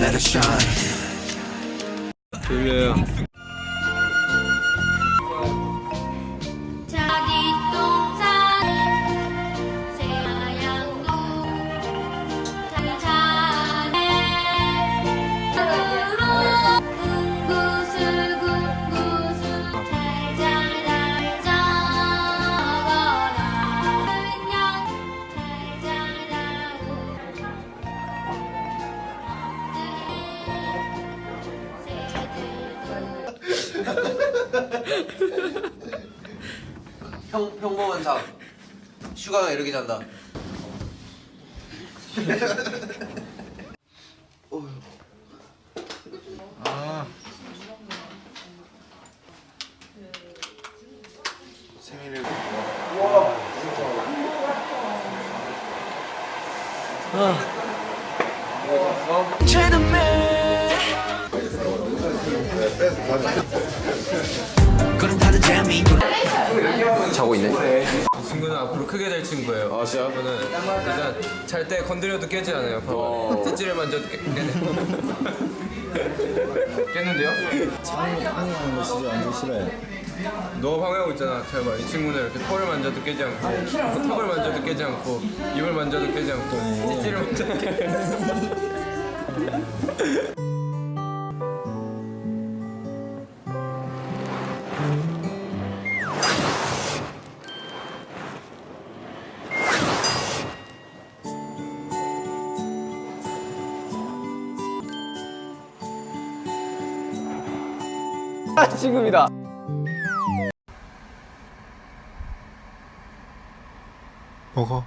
let it shine. 졸 평, 평범한 잠 슈가가 이렇게 잔다. 그런 다른 재미. 자고 있네 친구는 앞으로 크게 될 친구예요. 아 진짜? 저는 일단 잘 때 건드려도 깨지 않아요. 찌찌를 만져도 깨, 깨네. 깼는데요? 방해하는 거 진짜 완전 싫어해. 너 방해하고 있잖아. 잘 봐. 이 친구는 이렇게 털을 만져도 깨지 않고, 턱을 만져도 깨지 않고, 입을 만져도 깨지 않고, 찌찌를 만져도 깨지 않고. 지금이다. 먹어.